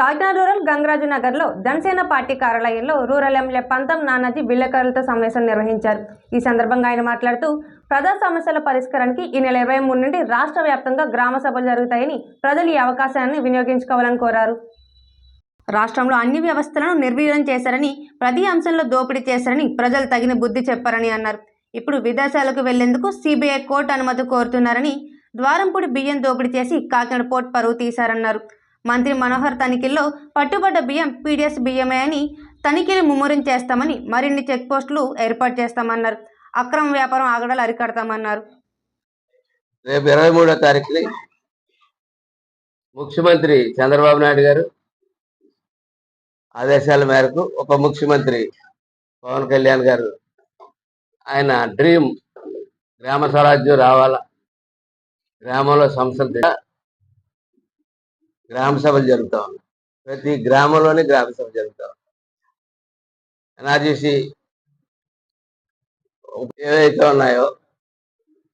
Kakinada rural Gangaraju నగర్లో Janasena party కార్యాలయంలో rural MLA Pantham Nanaji విలేకరులతో సమావేశం నిర్వహించారు. ఈ సందర్భంగా ఆయన మాట్లాడుతూ ప్రజా సమస్యల పరిష్కారానికి ఈ నెల ఇరవై మూడు నుండి రాష్ట్ర వ్యాప్తంగా గ్రామ సభలు జరుగుతాయని ప్రజలు ఈ అవకాశాన్ని వినియోగించుకోవాలని కోరారు. రాష్ట్రంలో అన్ని వ్యవస్థలను నిర్వీర్యం చేశారని ప్రతి అంశంలో దోపిడీ చేశారని ప్రజలు తగిన బుద్ధి చెప్పారని అన్నారు. ఇప్పుడు విదేశాలకు వెళ్ళేందుకు సిబిఐ కోర్టు అనుమతి కోరుతున్నారని ద్వారంపూడి బియ్యం దోపిడీ చేసి కాకినాడ పోర్ట్ పరువు తీశారన్నారు. మంత్రి మనోహర్ తనిఖీల్లో పట్టుబడ్డ బియ్యం పీడిఎస్ బియ్యమే అని తనిఖీలు ముమ్మరం చేస్తామని మరిన్ని చెక్ పోస్టులు ఏర్పాటు చేస్తామన్నారు. అక్రమ వ్యాపారం ఆగడాలు అరికడతామన్నారు. రేపు ఇరవై మూడో తారీఖుని ముఖ్యమంత్రి చంద్రబాబు నాయుడు గారు ఆదేశాల మేరకు ఉప ముఖ్యమంత్రి పవన్ కళ్యాణ్ గారు ఆయన డ్రీమ్ గ్రామ స్వరాజ్యం రావాలా? గ్రామంలో సంస్థలు గ్రామ సభలు జరుగుతూ ఉన్నాయి. ప్రతి గ్రామంలోనే గ్రామ సభ జరుగుతూ ఉన్నాయి ఎన్ఆర్జీసీ ఏవైతే ఉన్నాయో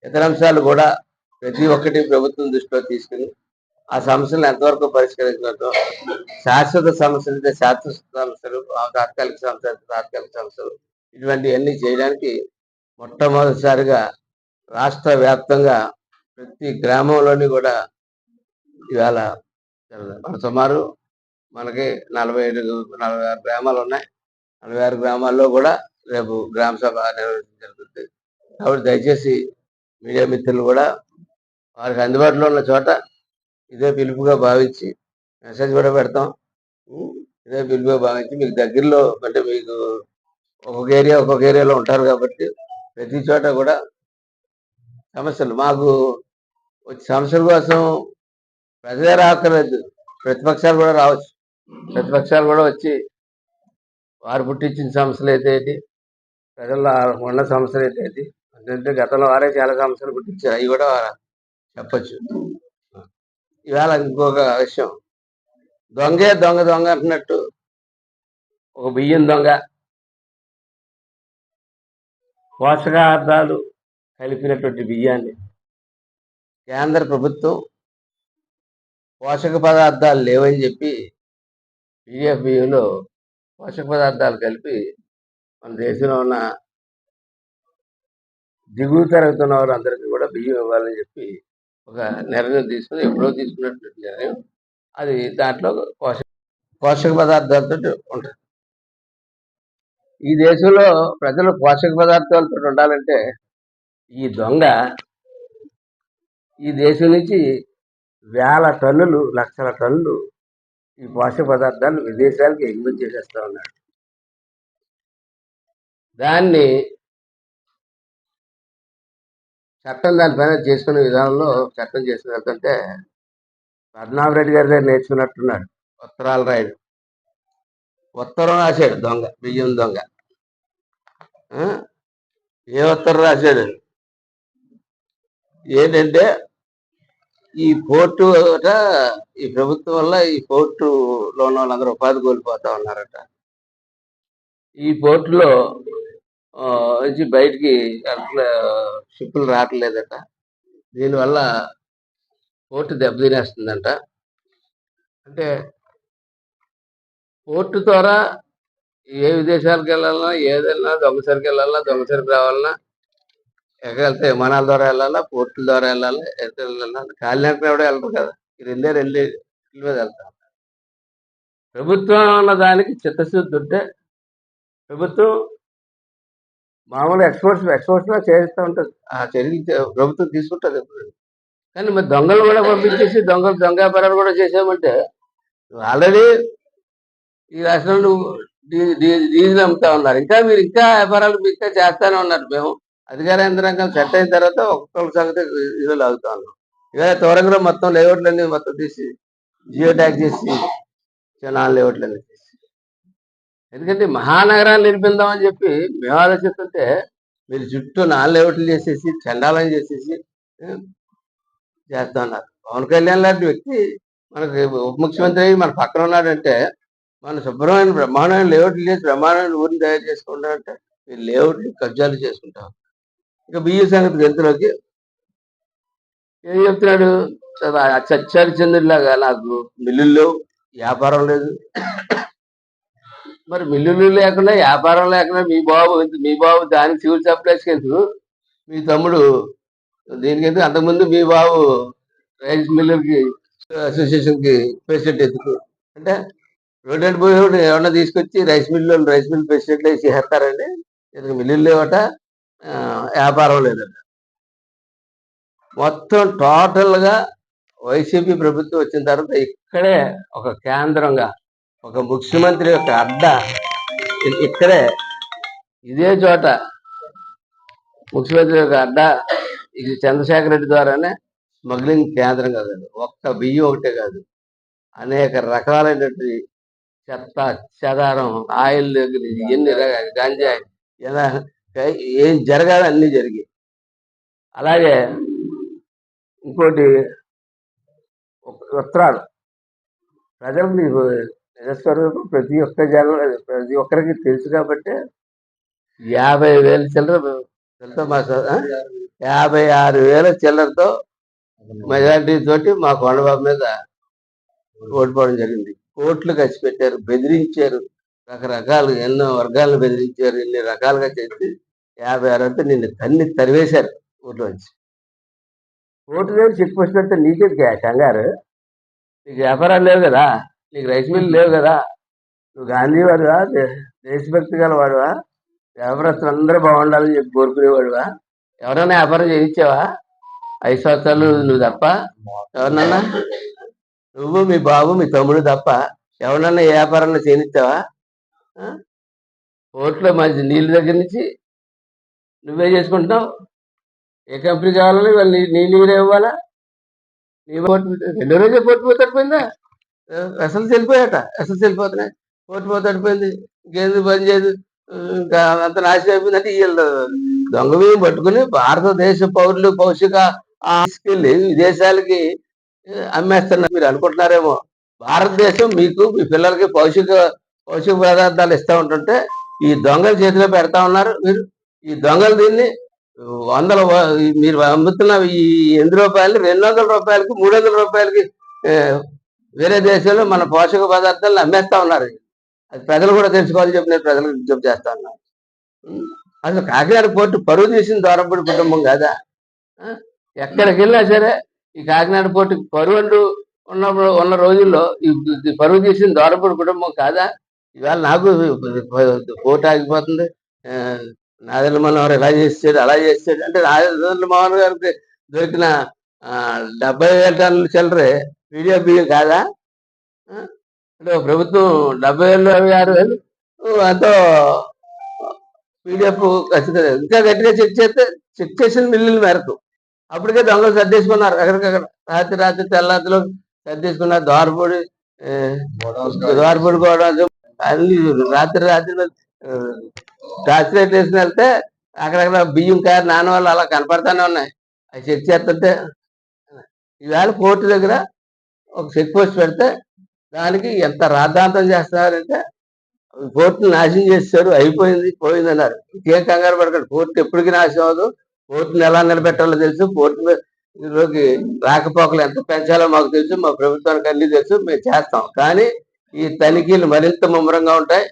ఇతర అంశాలు కూడా ప్రతి ఒక్కటి ప్రభుత్వం దృష్టిలో తీసుకుని ఆ సమస్యలను ఎంతవరకు పరిష్కరించడంతో శాశ్వత సమస్యలు అయితే శాశ్వత సమస్యలు ఆ తాత్కాలిక సమస్యలు తాత్కాలిక సమస్యలు ఇటువంటివన్నీ చేయడానికి మొట్టమొదటిసారిగా రాష్ట్ర వ్యాప్తంగా ప్రతి గ్రామంలోని కూడా ఇవాళ మన సుమారు మనకి నలభై ఐదు నలభై ఆరు గ్రామాలు ఉన్నాయి. నలభై ఆరు గ్రామాల్లో కూడా రేపు గ్రామ సభ నిర్వహించడం జరుగుతుంది. కాబట్టి దయచేసి మీడియా మిత్రులు కూడా వారికి అందుబాటులో ఉన్న చోట ఇదే పిలుపుగా భావించి మెసేజ్ కూడా పెడతాం. ఇదే పిలుపుగా భావించి మీకు దగ్గరలో అంటే మీకు ఒక్కొక్క ఏరియా ఒక్కొక్క ఏరియాలో ఉంటారు కాబట్టి ప్రతి చోట కూడా సమస్యలు మాకు వచ్చే సమస్యల కోసం ప్రజలే రావట్లేదు ప్రతిపక్షాలు కూడా రావచ్చు. ప్రతిపక్షాలు కూడా వచ్చి వారు పుట్టించిన సమస్యలు అయితే ఏంటి ప్రజల్లో ఉన్న సమస్యలు అయితే ఏంటి అంటే గతంలో వారే చాలా సమస్యలు పుట్టించారు. అవి కూడా చెప్పచ్చు. ఇవాళ ఇంకొక విషయం. దొంగే దొంగ దొంగ అంటున్నట్టు ఒక బియ్యం దొంగ పోషకార్థాలు కలిపినటువంటి బియ్యాన్ని కేంద్ర ప్రభుత్వం పోషక పదార్థాలు లేవని చెప్పి పీడిఎఫ్ బియ్యంలో పోషక పదార్థాలు కలిపి మన దేశంలో ఉన్న దిగువ తరగతి ఉన్న వారందరికీ కూడా బియ్యం ఇవ్వాలని చెప్పి ఒక నిర్ణయం తీసుకుని ఎప్పుడో తీసుకున్నట్టు నిర్ణయం అది దాంట్లో పోషక పోషక పదార్థాలతో ఉంటుంది. ఈ దేశంలో ప్రజలు పోషక పదార్థాలతో ఉండాలంటే ఈ దొంగ ఈ దేశం నుంచి వేల టన్నులు లక్షల టన్నులు ఈ పోషక పదార్థాలు విదేశాలకు ఎగుమతి చేసేస్తా ఉన్నాడు దాన్ని చట్టం దానిపైన చేసుకునే విధానంలో చట్టం చేసుకుని వెళ్తుంటే పద్మనాభరెడ్డి గారి దగ్గర నేర్చుకున్నట్టున్నాడు ఉత్తరాలు రాయడు. ఉత్తరం రాశాడు దొంగ బియ్యం దొంగ. ఏ ఉత్తరం రాశాడు? ఏంటంటే ఈ పోర్టు ఈ ప్రభుత్వం వల్ల ఈ పోర్టులో ఉన్న వాళ్ళందరూ ఉపాధి కోల్పోతా ఉన్నారట. ఈ పోర్టులో ఆ, నుంచి బయటికి అట్లా షిప్పులు రావట్లేదట. దీనివల్ల పోర్టు దెబ్బతినేస్తుందంట. అంటే పోర్టు ద్వారా ఏ విదేశాలకు వెళ్ళాలన్నా ఏదైనా దొంగసరికి వెళ్ళాలన్నా దొంగసరికి రావాలన్నా ఎక్కగలితే విమానాల ద్వారా వెళ్ళాలా పోర్టుల ద్వారా వెళ్ళాలా ఎక్కడ వెళ్ళాలా? కాలినడకన ఎవడో వెళ్ళరు కదా. ఈ రెండే రెండే మీద వెళ్తాం ప్రభుత్వం ఉన్న దానికి చిత్తశుద్ధి ఉంటే ప్రభుత్వం మామూలు ఎక్స్పోర్ట్స్ ఎక్స్పోర్ట్స్లో చేస్తూ ఉంటుంది. ఆ చర్యలు ప్రభుత్వం తీసుకుంటుంది ఎప్పుడు. కానీ మరి దొంగలు కూడా పంపించేసి దొంగలు దొంగ వ్యాపారాలు కూడా చేసామంటే ఆల్రెడీ ఈ రాష్ట్రంలో డీజిల్ అమ్ముతా ఉన్నారు. ఇంకా మీరు ఇంకా వ్యాపారాలు ఇంకా చేస్తానే ఉన్నారు మేము. అధికార యంత్రాంగం సెట్ అయిన తర్వాత ఒక్కొక్క సంగతి ఇది లాగుతా ఉన్నాం ఇక త్వరగా మొత్తం లేఅవుట్లన్నీ మొత్తం తీసి జియో ట్యాగ్ చేసి నాన్ లేఅవుట్లన్నీ తీసి. ఎందుకంటే మహానగరాన్ని నిర్మిందామని చెప్పి మేము ఆలోచిస్తుంటే మీరు చుట్టూ నాలుగు లేఅవుట్లు చేసేసి చండాలని చేసేసి చేస్తా ఉన్నారు పవన్ కళ్యాణ్ లాంటి వ్యక్తి మనకి ఉప ముఖ్యమంత్రి అయ్యి మన పక్కన ఉన్నాడంటే మన శుభ్రమైన బ్రహ్మాండమైన లేఅవుట్లు చేసి బ్రహ్మాండమైన ఊరిని తయారు చేసుకుంటామంటే మీరు లేఅవుట్లు కబ్జాలు చేసుకుంటాం ఇక బియ్య సంగతి గంతులోకి ఏం చెప్తున్నాడు? చచ్చారి చంద్రులాగా నాకు. మిల్లులు లేవు వ్యాపారం లేదు. మరి మిల్లులు లేకుండా వ్యాపారం లేకుండా మీ బాబు మీ బాబు దానికి సివిల్ సప్లైస్ ఎందుకు? మీ తమ్ముడు దీనికైతే అంతకుముందు మీ బాబు రైస్ మిల్లుకి అసోసియేషన్కి ప్రెసిడెంట్ ఎందుకు? అంటే రోడ్డు పోయేవాడు ఏమన్నా తీసుకొచ్చి rice mill rice mill president వేసి చేస్తారండి ఎందుకు? మిల్లులు లేవట. వ్యాపారం లేదట మొత్తం టోటల్గా వైసీపీ ప్రభుత్వం వచ్చిన తర్వాత ఇక్కడే ఒక కేంద్రంగా ఒక ముఖ్యమంత్రి యొక్క అడ్డ ఇక్కడే ఇదే చోట ముఖ్యమంత్రి యొక్క అడ్డ ఇది చంద్రశేఖర రెడ్డి ద్వారానే స్మగ్లింగ్ కేంద్రం కాదు ఒక్క బియ్యం ఒకటే కాదు. అనేక రకాలైనటువంటి చెత్త చెదారం ఆయిల్ దగ్గర ఎన్ని రకాల గంజాయి ఎలా ఏం జరగాలి అన్నీ జరిగాయి. అలాగే ఇంకోటి ఉత్తరాలు ప్రజలు నీకు నిజస్వరూపం ప్రతి ఒక్క జనం ప్రతి ఒక్కరికి తెలుసు కాబట్టి యాభై వేల చిల్లర తెలుసా మా సార్ యాభై ఆరు వేల చిల్లరతో మెజారిటీ తోటి మా కొండబాబు మీద ఓడిపోవడం జరిగింది. కోట్లు ఖర్చు పెట్టారు బెదిరించారు. రకరకాలు ఎన్నో వర్గాలను బెదిరించారు ఇన్ని రకాలుగా చేసి యాభై ఆరు అంటే నిన్ను తన్ని తరివేశారు వచ్చి ఓటు దగ్గర చెక్ పోస్ట్ పెడితే నీకే కంగారు. నీకు వ్యాపారాలు లేవు కదా నీకు రైస్ మిల్ లేవు కదా నువ్వు గాంధీ వాడువా దేశభక్తి గల వాడువా వ్యాపారస్తులు అందరూ బాగుండాలని చెప్పి కోరుకునేవాడువా? ఎవరైనా వ్యాపారం చేయించావా? ఐదు సంవత్సరాలు నువ్వు తప్ప? ఎవరినన్నా? నువ్వు మీ బాబు మీ తమ్ముడు తప్ప ఎవరన్నా ఏ వ్యాపారంలో చేయనిచ్చావా? ఆ? కోర్టులో మంచి నీళ్ళ దగ్గర నుంచి నువ్వే చేసుకుంటున్నావు. ఏ కంపెనీ కావాలని వాళ్ళు నీ- నీరే ఇవ్వాలా? నీ పోటు రెండో రోజే పోటు పోతాడిపోయిందా అసలు వెళ్ళిపోయాట అసలు వెళ్ళిపోతున్నాయి పోటు పోతాడిపోయింది ఇంకేంది పని చేయదు. ఇంకా అంత నాశనం అయిపోయిందంటే వీళ్ళు దొంగ పట్టుకుని భారతదేశ పౌరులు పౌషిక తీసుకెళ్ళి విదేశాలకి అమ్మేస్తున్నారు. మీరు అనుకుంటున్నారేమో. భారతదేశం మీకు మీ పిల్లలకి పౌషిక పౌషిక పదార్థాలు ఇస్తూ ఉంటుంటే ఈ దొంగల చేతిలో పెడతా ఉన్నారు మీరు. ఈ దొంగలు దీన్ని వందల మీరు అమ్ముతున్న ఈ ఎనిమిది రూపాయలు రెండు వందల రూపాయలకి మూడు వందల రూపాయలకి వేరే దేశంలో మన పోషక పదార్థాలను అమ్మేస్తా ఉన్నారు. అది ప్రజలు కూడా తెలుసుకోవాలని చెప్పి నేను ప్రజలకు విజ్ఞప్తి చేస్తా ఉన్నాను అసలు కాకినాడ పోర్టు పరువు తీసిన దూరపడి కుటుంబం కాదా? ఎక్కడికి వెళ్ళినా సరే ఈ కాకినాడ పోర్టు పరువు అంటూ ఉన్నప్పుడు ఉన్న రోజుల్లో ఈ ఈ పరువు తీసిన దూరపడి కుటుంబం కాదా? ఇవాళ నాకు పోటు ఆగిపోతుంది. నాదెల్ల మనోహర్ ఇలా చేసాడు అలా చేసాడు. అంటే నాదెల్ల మోహన్ గారికి దొరికిన డెబ్బై వేల టన్నుల చిల్లరే వీడియో బియ్యం కాదా? అంటే ప్రభుత్వం డెబ్బై వేలు అరవై ఆరు వేలు ఎంతో పీడిఎఫ్ ఖచ్చితంగా ఇంకా గట్టిగా చెక్ చేస్తే చెక్ చేసిన మిల్లుల మేరకు అప్పటికే దొంగలు సర్దేసుకున్నారు. ఎక్కడికక్కడ రాత్రి రాత్రి తెల్లారిలో సర్దేసుకున్నారు. దోరపొడి దోరపొడి కూడా అన్ని రాత్రి రాత్రి టార్చ్ లైట్ వేసుకుని వెళ్తే అక్కడక్కడ బియ్యం కారు నాన్న వాళ్ళు అలా కనపడతానే ఉన్నాయి. అవి చెక్ చేస్తుంటే ఈవేళ కోర్టు దగ్గర ఒక చెక్ పోస్ట్ పెడితే దానికి ఎంత రాద్ధాంతం చేస్తున్నారంటే కోర్టును నాశనం చేశారు అయిపోయింది పోయింది అన్నారు ఇంకేం కంగారు పడకండి కోర్టు ఎప్పటికీ నాశనం అవ్వదు. కోర్టును ఎలా నిలబెట్టాలో తెలుసు కోర్టు లోకి రాకపోకలు ఎంత పెంచాలో మాకు తెలుసు మా ప్రభుత్వానికి అన్ని తెలుసు మేము చేస్తాం. కానీ ఈ తనిఖీలు మరింత ముమ్మరంగా ఉంటాయి.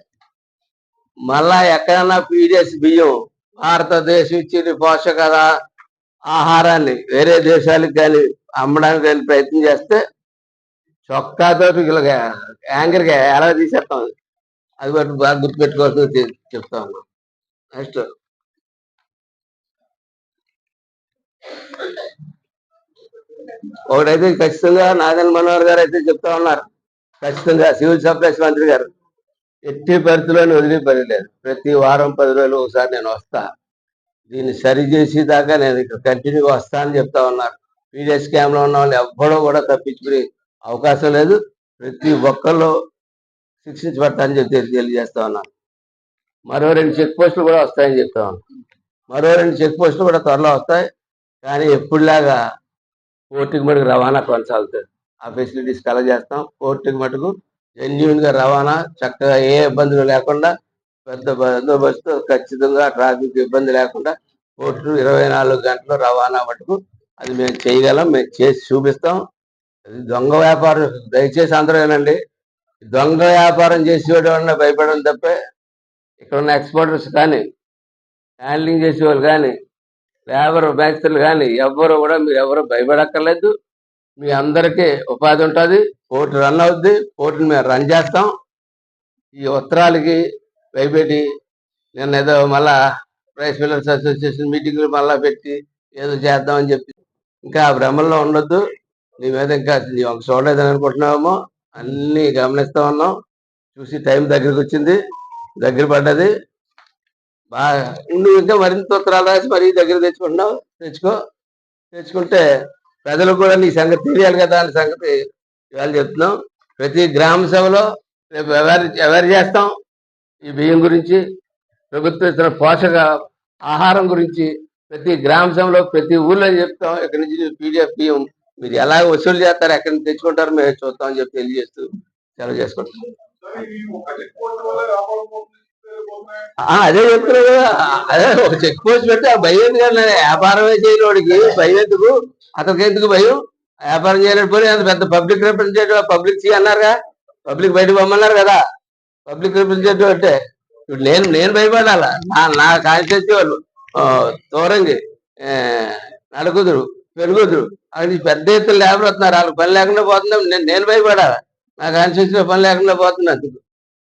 మళ్ళా ఎక్కడన్నా పీడిఎస్ బియ్యం భారతదేశం ఇచ్చిన పోషక ఆహారాన్ని వేరే దేశాలకు కానీ అమ్మడానికి కానీ ప్రయత్నం చేస్తే చొక్కాతో ఇలాగ యాంగర్గా ఎలా తీసేస్తాం? అది బట్టి బాగా గుర్తుపెట్టుకోవాల్సింది చెప్తా ఉన్నాం. నెక్స్ట్. ఒకటైతే ఖచ్చితంగా నాదన్ మనోహర్ గారు అయితే చెప్తా ఉన్నారు. ఖచ్చితంగా సివిల్ సప్లైస్ మంత్రి గారు ఎట్టి పరిధిలోనే వదిలే పని లేదు ప్రతి వారం పది రోజులు ఒకసారి నేను వస్తా. దీన్ని సరిచేసి దాకా నేను ఇక్కడ కంటిన్యూ వస్తా అని చెప్తా ఉన్నారు. పీడిఎస్ స్కామ్ ఉన్న వాళ్ళు ఎవ్వడో కూడా తప్పించుకునే అవకాశం లేదు. ప్రతి ఒక్కళ్ళు శిక్షించబడతానని చెప్పి తెలియజేస్తా ఉన్నాను మరో రెండు చెక్ పోస్టులు కూడా వస్తాయని చెప్తా ఉన్నాను మరో రెండు చెక్ పోస్టులు కూడా త్వరలో వస్తాయి. కానీ ఎప్పుడులాగా కోర్టుకి మటుకు రవాణా కొనసాగుతుంది. ఆ ఫెసిలిటీస్ కలగజేస్తాం కోర్టుకి మటుకు జెన్యున్గా రవాణా చక్కగా ఏ ఇబ్బందులు లేకుండా పెద్ద బందోబస్తు ఖచ్చితంగా ట్రాఫిక్ ఇబ్బంది లేకుండా కోర్టు ఇరవై నాలుగు గంటలు రవాణా మటుకు అది మేము చేయగలం మేము చేసి చూపిస్తాం. అది దొంగ వ్యాపారం దయచేసి అందరూ ఏనండి దొంగ వ్యాపారం చేసేవాడు భయపడడం తప్పే ఇక్కడ ఉన్న ఎక్స్పోర్టర్స్ కానీ హ్యాండ్లింగ్ చేసేవాళ్ళు కానీ లేబర్ మేస్త్రులు కానీ ఎవ్వరు కూడా మీరు ఎవరు భయపడక్కర్లేదు. మీ అందరికీ ఉపాధి ఉంటుంది. కోర్టు రన్ అవుద్ది. కోర్టుని మేము రన్ చేస్తాం. ఈ ఉత్తరాలకి భయపెట్టి నేను ఏదో మళ్ళా ప్రైస్ ఫిల్లర్స్ అసోసియేషన్ మీటింగ్లు మళ్ళా పెట్టి ఏదో చేద్దామని చెప్పి ఇంకా ఆ భ్రమల్లో ఉండొద్దు. నీ మీద ఇంకా నీ ఒక చూడలేదని అనుకుంటున్నామో అన్నీ గమనిస్తూ ఉన్నాం. చూసి టైం దగ్గరికి వచ్చింది. దగ్గర పడ్డది. బాగా నువ్వు ఇంకా మరింత ఉత్తరాలు రాసి మరీ దగ్గర తెచ్చుకుంటున్నావు. తెచ్చుకో. తెచ్చుకుంటే ప్రజలకు కూడా నీ సంగతి తెలియాలి కదా అనే సంగతి ఇవాళ చెప్తున్నాం. ప్రతి గ్రామ సభలో రేపు ఎవరి ఎవరు చేస్తాం? ఈ బియ్యం గురించి ప్రభుత్వం ఇస్తున్న పోషక ఆహారం గురించి ప్రతి గ్రామ సభలో ప్రతి ఊర్లో చెప్తాం. ఇక్కడి నుంచి పీడిఎఫ్ బియ్యం? మీరు ఎలా వసూలు చేస్తారు? ఎక్కడి నుంచి తెచ్చుకుంటారు? మేము చూస్తామని చెప్పి తెలియజేస్తూ సెలవు చేసుకుంటాం ఆ, అదే చెప్తున్నా కదా. అదే చెక్ పోస్ట్ పెట్టి ఆ భయం కానీ వ్యాపారమే చేయని వాడికి భయం ఎందుకు? అతనికి ఎందుకు భయం? వ్యాపారం చేయలేకపోయి అంత పెద్ద పబ్లిక్ రిప్రజెంటేటివ్ పబ్లిక్ చేయన్నారుగా అన్నారుగా? పబ్లిక్ బయట పొమ్మన్నారు కదా? పబ్లిక్ రిప్రజెంటేటివ్ అంటే ఇప్పుడు నేను నేను భయపడాలా? నా నా కాన్స్టిట్యూన్సీ వాళ్ళు దూరంగి నడుకుదురు పెరుగుదురు అది పెద్ద ఎత్తున లేబర్ వస్తున్నారు. వాళ్ళకి పని లేకుండా పోతున్నాం. నేను నేను భయపడాలా? నా కాన్స్టిట్యూన్సీలో పని లేకుండా పోతున్నా అందుకు.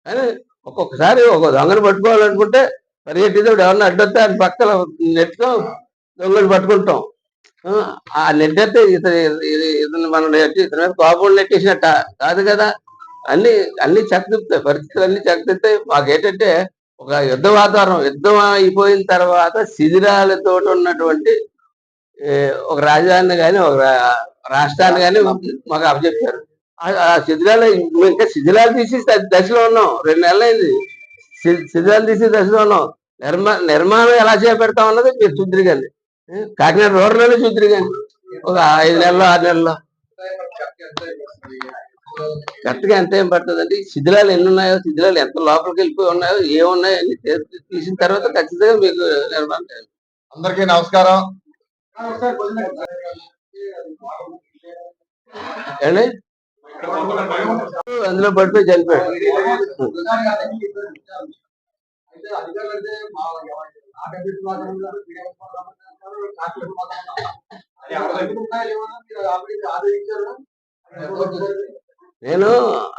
కానీ ఒక్కొక్కసారి ఒక దొంగను పట్టుకోవాలనుకుంటే పరిగెట్టేది ఎవరన్నా అడ్డొస్తే ఆయన పక్కన నెట్తో దొంగలు పట్టుకుంటాం. ఆ, ఆ నెట్టేస్తే ఇతని ఇతను మనం ఇతని మీద కోపం నెట్టేసినట్ట కాదు కదా. అన్ని అన్ని చక్కదిప్తాయి పరిస్థితులు అన్ని చక్కదిస్తాయి మాకేంటంటే ఒక యుద్ధ వాతావరణం యుద్ధం అయిపోయిన తర్వాత శిథిరాలతో ఉన్నటువంటి ఒక రాజధానిని కానీ ఒక రాష్ట్రాన్ని కానీ మాకు అప్పచెప్పారు. ఆ- శిథిరాలు మేము ఇంకా శిథిరాలు తీసి దశలో ఉన్నాం. రెండు నెలలు అయింది శిథిరాలు తీసి దశలో ఉన్నాం. నిర్మా నిర్మాణం ఎలా చేపడతాం అన్నది మీరు చూద్దరు కానీ కాకినాడ రోడ్లోనే చూద్దరు కానీ ఒక ఐదు నెలలు ఆరు నెలల్లో కరెక్ట్గా ఎంత ఏం పడుతుందండి శిథిలాలు ఎన్ని ఉన్నాయో శిథిలాలు ఎంత లోపలికి వెళ్ళిపోయి ఉన్నాయో ఏమున్నాయో అన్ని తీ- తీసిన తర్వాత ఖచ్చితంగా మీకు నిర్మాణం. అందరికీ నమస్కారం ఏమండి అందులో పడిపోయి చనిపోయాడు నేను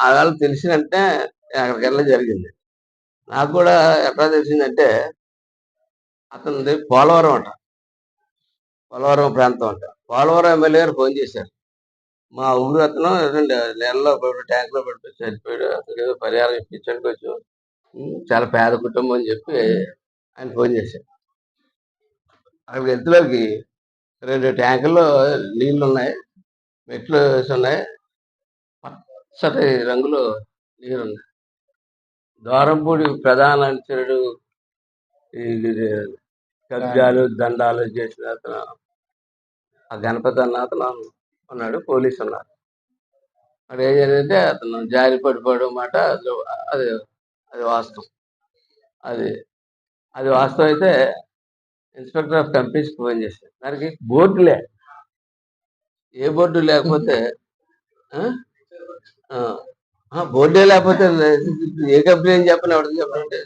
అలా వాళ్ళు తెలిసినంటే అక్కడికి వెళ్ళడం జరిగింది. నాకు కూడా ఎట్లా తెలిసిందంటే అతనిది పోలవరం అంట. పోలవరం ప్రాంతం అంట. పోలవరం ఎమ్మెల్యే గారు ఫోన్ చేశారు. మా ఊరు అతను రెండు నెలలో పడి ట్యాంక్లో పడిపోయి చనిపోయాడు. అతనికి ఏదో పరిహారం ఇప్పించండి కొంచెం చాలా పేద కుటుంబం అని చెప్పి ఆయన ఫోన్ చేశారు. అక్కడికి వెళ్తులోకి రెండు ట్యాంకుల్లో నీళ్ళు ఉన్నాయి మెట్లు వేసి ఉన్నాయి. పచ్చటి రంగులో నీరు ఉన్నాయి ద్వారంపూడి ప్రధాన అనుచరుడు కబ్జాలు దండాలు చేసిన అతను ఆ గణపతి అన్న అతను ఉన్నాడు పోలీసు ఉన్నారు. అక్కడ ఏం జరిగితే అతను జారి పడిపోవడం మాట అది అది వాస్తవం. అది అది వాస్తవం అయితే ఇన్స్పెక్టర్ ఆఫ్ కంపెనీస్కి ఫోన్ చేశారు దానికి బోర్డులే ఏ బోర్డు లేకపోతే బోర్డే లేకపోతే ఏ కంపెనీ అని చెప్పని ఎవరికి చెప్పండి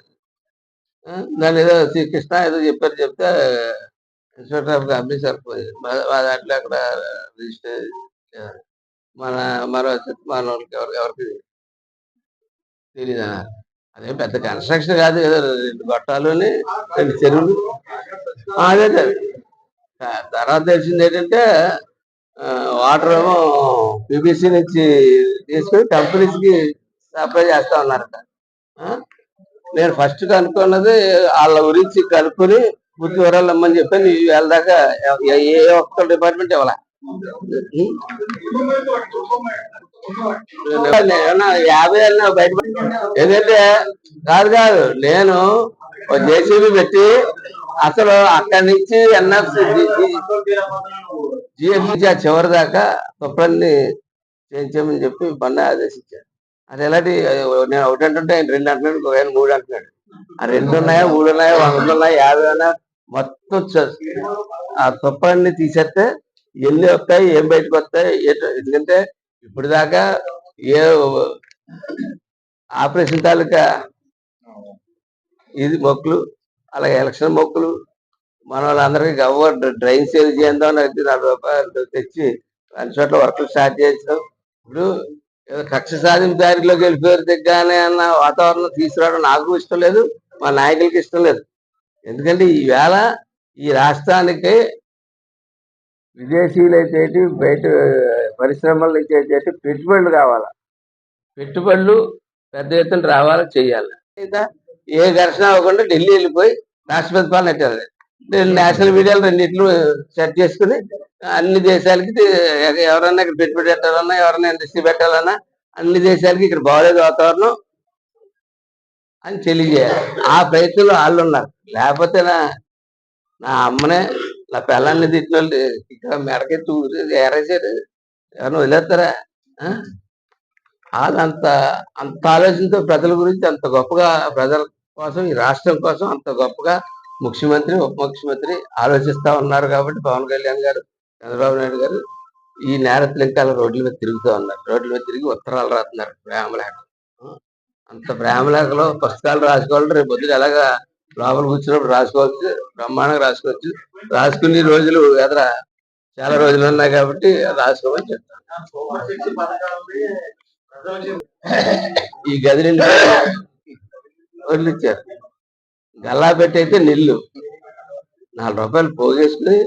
ఆ, దాని ఏదో శ్రీ కృష్ణ ఏదో చెప్పారు చెప్తే ఇన్స్పెక్టర్ ఆఫ్ కంపెనీ సరిపోయింది మా దాంట్లో అక్కడ రిజిస్టర్. మన మన మన వాళ్ళకి ఎవరికి ఎవరికి తెలీదా? అదే పెద్ద కన్స్ట్రక్షన్ కాదు ఏదో రెండు గొట్టాలుని రెండు చెరువులు. అదే తర్వాత తెలిసింది ఏంటంటే వాటర్ ఏమో పీబీసీ నుంచి తీసుకొని కంపెనీస్కి సప్లై చేస్తా ఉన్నారట. నేను ఫస్ట్ కనుక్కున్నది వాళ్ళ గురించి కనుక్కొని పూర్తి వివరాలు ఇమ్మని చెప్పి నీ వేళ దాకా ఏ ఒక్క డిపార్ట్మెంట్ ఇవ్వాల. యాభై అన్న బయట ఎందుకంటే కాదు కాదు. నేను ఒక జేసీబీ పెట్టి అసలు అక్కడి నుంచి ఎన్ఎఫ్సి జిఎఫ్సి చివరి దాకా తుప్పలన్నీ చేయించమని చెప్పి బండ ఆదేశించాడు అది ఎలాంటి నేను ఒకటి అంటుంటే ఆయన రెండు అంటున్నాడు ఆయన మూడు అంటున్నాడు. ఆ రెండు ఉన్నాయా మూడు ఉన్నాయా వంద ఉన్నాయా యాభై ఉన్నాయా? మొత్తం చ- ఆ తుప్పలన్నీ తీసేస్తే ఎన్ని వస్తాయి ఏం బయటకు వస్తాయి ఎందుకంటే ఇప్పుడు దాకా ఏ ఆపరేషన్ తాలూకా ఇది మొక్కులు అలాగే ఎలక్షన్ మొక్కులు మన వాళ్ళందరికీ గవ్వ డ్రైన్ సేవ్ చేద్దాం అయితే నలభై రూపాయలు తెచ్చి అన్ని చోట్ల వర్కులు స్టార్ట్ చేసాం ఇప్పుడు ఏదో కక్ష సాధింపు దారిలోకి వెళ్ళిపోయారు దిగ్గానే అన్న వాతావరణం తీసుకురావడం నాకు ఇష్టం లేదు మా నాయకులకి ఇష్టం లేదు. ఎందుకంటే ఈవేళ ఈ రాష్ట్రానికి విదేశీయులైతే బయట పరిశ్రమలు నుంచి అయితే పెట్టుబడులు కావాలా? పెట్టుబడులు పెద్ద ఎత్తున రావాలా చెయ్యాలి? లేదా ఏ ఘర్షణ అవ్వకుండా ఢిల్లీ వెళ్ళిపోయి రాష్ట్రపతి పాలన పెట్టాలి నేను నేషనల్ మీడియాలో రెండింటిని సెట్ చేసుకుని అన్ని దేశాలకి ఎవరన్నా ఇక్కడ పెట్టుబడి పెట్టాలన్నా ఎవరన్నా ఇండస్ట్రీ పెట్టాలన్నా అన్ని దేశాలకి ఇక్కడ బాగోలేదు వాతావరణం అని తెలియజేయాలి. ఆ ప్రయత్నంలో వాళ్ళు ఉన్నారు. లేకపోతే నా నా అమ్మనే నా పిల్లల్ని తిట్టిన వాళ్ళు ఇక్కడ మెడకే తూరి ఏరేసారు ఎవరిని వదిలేస్తారా? ఆ? వాళ్ళు అంత అంత ఆలోచనతో ప్రజల గురించి అంత గొప్పగా ప్రజల కోసం ఈ రాష్ట్రం కోసం అంత గొప్పగా ముఖ్యమంత్రి ఉప ముఖ్యమంత్రి ఆలోచిస్తా ఉన్నారు కాబట్టి పవన్ కళ్యాణ్ గారు చంద్రబాబు నాయుడు గారు ఈ నేరస్తులు ఇంకా రోడ్ల మీద తిరుగుతూ ఉన్నారు. రోడ్ల మీద తిరిగి ఉత్తరాలు రాస్తున్నారు. ప్రేమలేఖ అంత ప్రేమలేఖలో పుస్తకాలు రాసుకోవాలి రేపు పొద్దున ఎలాగా లోపల కూర్చున్నప్పుడు రాసుకోవచ్చు బ్రహ్మాండంగా రాసుకోవచ్చు. రాసుకునే రోజులు ఎదర. చాలా రోజులు ఉన్నాయి కాబట్టి రాసుకోమని చెప్తాను. ఈ గది నిండా గల్లా పెట్టయితే నిల్లు. నాలుగు రూపాయలు పోగేసుకుని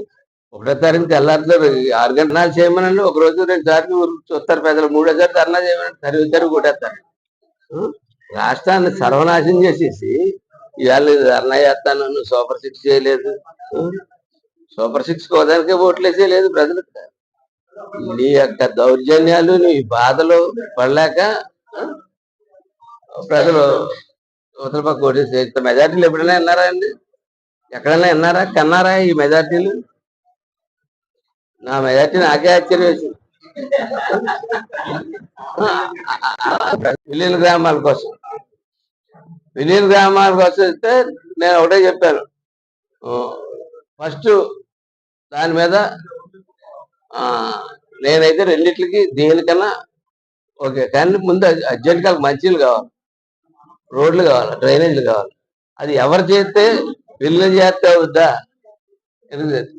ఒకటో తారీఖు తెల్లారితో ఆరు గంటలు చేయమనండి. ఒక రోజు రెండు సార్లు చూస్తారు పెద్దలు. మూడో సారి ధర్నా చేయమని తరిగి తరిగి కొట్టేస్తారు. రాష్ట్రాన్ని సర్వనాశనం చేసేసి ఇవాళ ఇది ధర్నా చేస్తాను. సూపర్ సిక్స్ చేయలేదు. సూపర్ సిక్స్ కోదానికే ఓట్లేసే వేసేయలేదు ప్రజలకు. నీ యొక్క దౌర్జన్యాలు నీ బాధలు పడలేక ప్రజలు అవతల పక్క ఓటేసి మెజార్టీలు ఎప్పుడైనా విన్నారా అండి? ఎక్కడైనా విన్నారా? కన్నారా ఈ మెజార్టీలు నా మెజార్టీ నాకే ఆశ్చర్యం వేసింది. విలీన గ్రామాల కోసం. విలీన గ్రామాల కోసం ఇస్తే నేను ఒకటే చెప్పాను. ఫస్ట్ దాని మీద ఆ, నేనైతే రెండిట్లకి దేనికన్నా ఓకే కానీ ముందు అర్జెంట్గా మంచిలు కావాలి. రోడ్లు కావాలి డ్రైనేజీలు కావాలి. అది ఎవరు చేస్తే వీళ్ళు చేస్తే అవుద్దా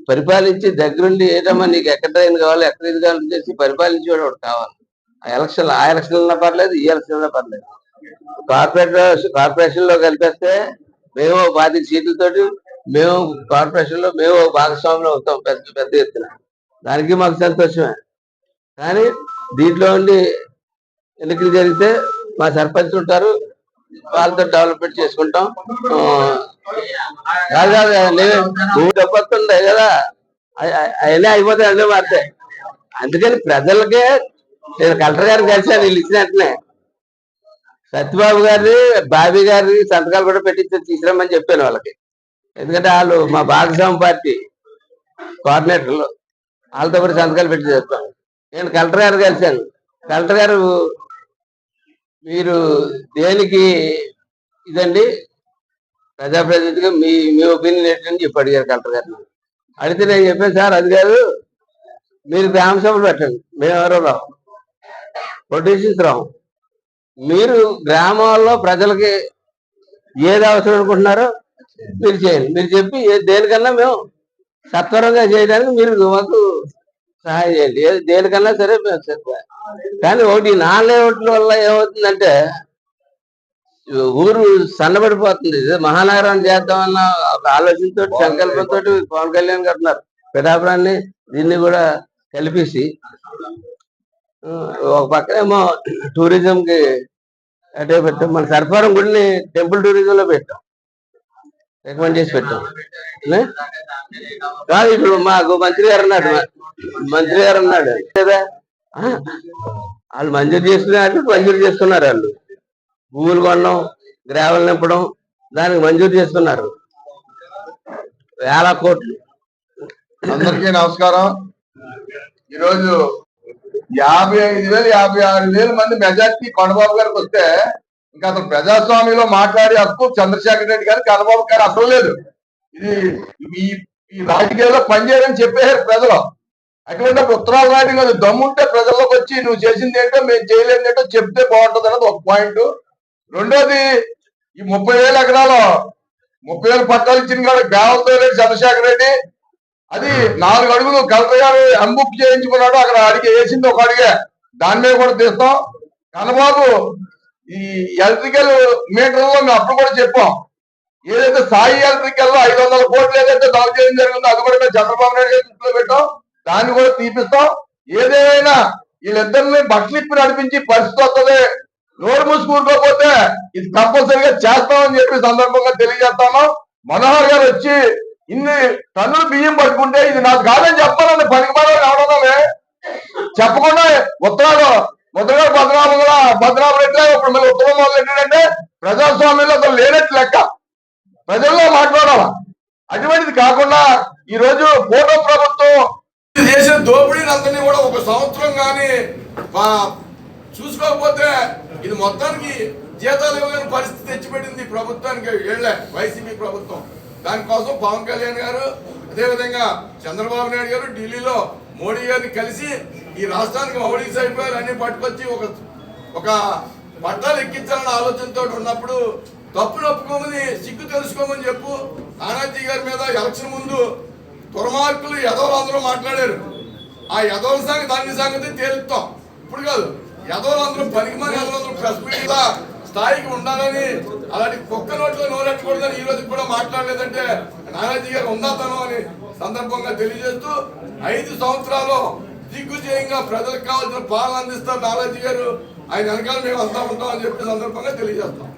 పరిపాలించి దగ్గరుండి ఏదమ్మా నీకు ఎక్కడ ట్రైన్ కావాలి ఎక్కడ ఇది కావాలి చేసి పరిపాలించి ఒకటి కావాలి. ఆ ఎలక్షన్ ఆ ఎలక్షన్లో పర్లేదు ఈ ఎలక్షన్ పర్లేదు. కార్పొరేట్ కార్పొరేషన్లో కలిపేస్తే మేము ఓ పాతిక సీట్లతోటి మేము కార్పొరేషన్లో మేము భాగస్వాములు అవుతాం పెద్ద పెద్ద ఎత్తున. దానికి మాకు సంతోషమే. కానీ దీంట్లో ఉండి ఎన్నికలు జరిగితే మా సర్పంచ్ ఉంటారు వాళ్ళతో డెవలప్మెంట్ చేసుకుంటాం. కాదు కాదు నేను నువ్వు కదా. అయినా అయిపోతాయి అన్నీ మారుతాయి అందుకని ప్రజలకే నేను కలెక్టర్ గారు కలిసాను వీళ్ళు ఇచ్చినట్టునే సత్యబాబు గారిని బాబీ గారిని సంతకాలు కూడా పెట్టి తీసుకురమ్మని చెప్పాను వాళ్ళకి. ఎందుకంటే వాళ్ళు మా భాగస్వామి పార్టీ కోఆర్డినేటర్లు. వాళ్ళతో కూడా సంతకాలు పెట్టి చెప్పాను నేను కలెక్టర్ గారు కలిశాను. కలెక్టర్ గారు మీరు దేనికి ఇదండి? ప్రజాప్రతినిధిగా మీ మీ ఒపీనియన్ ఏంటని చెప్పి అడిగారు కలెక్టర్ గారిని అడిగితే నేను చెప్పాను సార్ అది కాదు. మీరు గ్రామ సభలు పెట్టండి. మేము ఎవరో రావు పొలిటీషియన్స్ రావు మీరు గ్రామాల్లో ప్రజలకి ఏది అవసరం అనుకుంటున్నారో? మీరు చేయండి. మీరు చెప్పి దేనికన్నా మేము సత్వరంగా చేయడానికి మీరు మాకు సహాయం చేయండి. దేనికన్నా సరే మేము. కానీ ఒకటి నాన్ లేఅవుట్ల వల్ల ఏమవుతుందంటే ఊరు సన్నబడిపోతుంది. మహానగరం చేద్దామన్న ఒక ఆలోచనతో సంకల్పంతో పవన్ కళ్యాణ్ గారు ఉన్నారు. పిఠాపురాన్ని దీన్ని కూడా కలిపేసి ఒక పక్కనేమో టూరిజం కి అటే పెట్టాం మన సర్పారం గుడిని టెంపుల్ టూరిజం లో పెట్టాం. రికమెండ్ చేసి పెట్టాం? కాదు ఇప్పుడు మాకు మంత్రి గారు ఉన్నాడు. మంత్రి గారు ఉన్నాడు. కదా ఆ, వాళ్ళు మంజూరు చేసుకున్నారు మంజూరు చేసుకున్నారు వాళ్ళు. భూములు కొనడం గ్రావెల్ నింపడం దానికి మంజూరు చేసుకున్నారు వేల కోట్లు. అందరికీ నమస్కారం. ఈరోజు యాభై ఐదు వేలు యాభై ఆరు వేల మంది మెజార్టీ కొండబాబు గారికి వస్తే ఇంకా అసలు ప్రజాస్వామ్యంలో మాట్లాడే హక్కు చంద్రశేఖర్ రెడ్డి గారు కన్నబాబు గారు అసలు లేదు. ఇది ఈ ఈ రాజకీయాల్లో పనిచేయని చెప్పేశారు ప్రజలు. అటువంటి ఉత్తరాలు రాయడం కాదు దమ్ముంటే ప్రజల్లోకి వచ్చి నువ్వు చేసింది ఏంటో మేము చేయలేదు ఏంటో చెప్తే బాగుంటుంది అన్నది ఒక పాయింట్. రెండోది ఈ ముప్పై వేల ఎకరాలు ముప్పై వేల పట్టాలు ఇచ్చిన కాడ గ్రామంతో చంద్రశేఖర్ రెడ్డి. అది నాలుగు అడుగులు కలెక్టర్ గారు అంబుక్ చేయించుకున్నాడు అక్కడ అడిగి వేసింది ఒక అడిగే. దాని మీద కూడా తీస్తాం. కన్నబాబు ఈ ఎలక్ట్రికల్ మీటర్లో మేము అప్పుడు కూడా చెప్పాం. ఏదైతే సాయి ఎలక్ట్రికల్లో ఐదు వందల కోట్లు ఏదైతే దాడి చేయడం జరిగిందో అది కూడా మేము చంద్రబాబు నాయుడు గారి దృష్టిలో పెట్టాం. దాన్ని కూడా తీపిస్తాం. ఏదేమైనా వీళ్ళిద్దరిని బట్టలు నడిపించి పరిస్థితి వస్తుంది. నోరు మూసుకుంటోపోతే ఇది కంపల్సరిగా చేస్తామని చెప్పి సందర్భంగా తెలియజేస్తాను. మనోహర్ గారు వచ్చి ఇన్ని టన్నులు బియ్యం పట్టుకుంటే ఇది నాకు కాదని చెప్పాలని పనికి మాత్రం రావడమే చెప్పకుండా ఉత్తరాలు కొత్తగా భద్రాముల భద్రాము రెడ్డి ఇప్పుడు మళ్ళీ ఉత్తరం మొదలు ఏంటంటే ప్రజాస్వామ్యంలో అసలు లేనట్టు లెక్క. ప్రజల్లో మాట్లాడాలా? అటువంటిది కాకుండా ఈ రోజు ఫోటో ప్రభుత్వం చేసిన దోపిడీని అందరినీ కూడా ఒక సంవత్సరం కానీ చూసుకోకపోతే ఇది మొత్తానికి జీతాలు ఇవ్వలేని పరిస్థితి తెచ్చిపెట్టింది ప్రభుత్వానికి ఏళ్ళే వైసీపీ ప్రభుత్వం. దానికోసం పవన్ కళ్యాణ్ గారు అదేవిధంగా చంద్రబాబు నాయుడు గారు ఢిల్లీలో మోడీ గారిని కలిసి ఈ రాష్ట్రానికి మౌలిక సదుపాయాలు అన్ని పట్టుకొచ్చి ఒక ఒక పట్టాలు ఎక్కించాలన్న ఆలోచనతో ఉన్నప్పుడు తప్పు నొప్పుకోమని సిగ్గు తెలుసుకోమని చెప్పు నానాజీ గారి మీద ఎలక్షన్ ముందు దుర్మార్గులు యదవులు అందరూ మాట్లాడారు. ఆ యదవుల సంగతి దాని సంగతి తేలుస్తాం ఇప్పుడు కాదు యదవులు అందరూ పనికి మరి యదవులందరూ ప్రెస్ స్థాయికి ఉండాలని అలాంటి కుక్క నోట్లో నోరెట్టకూడదని ఈ రోజు కూడా మాట్లాడలేదంటే నానాజీ గారు ఉందాతనం అని సందర్భంగా తెలియజేస్తూ ఐదు సంవత్సరాలు దిగ్గుజయంగా ప్రజలకు కావాల్సిన పాలన అందిస్తారు నానాజీ గారు. ఆయన వెనకాల మేము అంతా ఉంటాం అని చెప్పి సందర్భంగా తెలియజేస్తాం.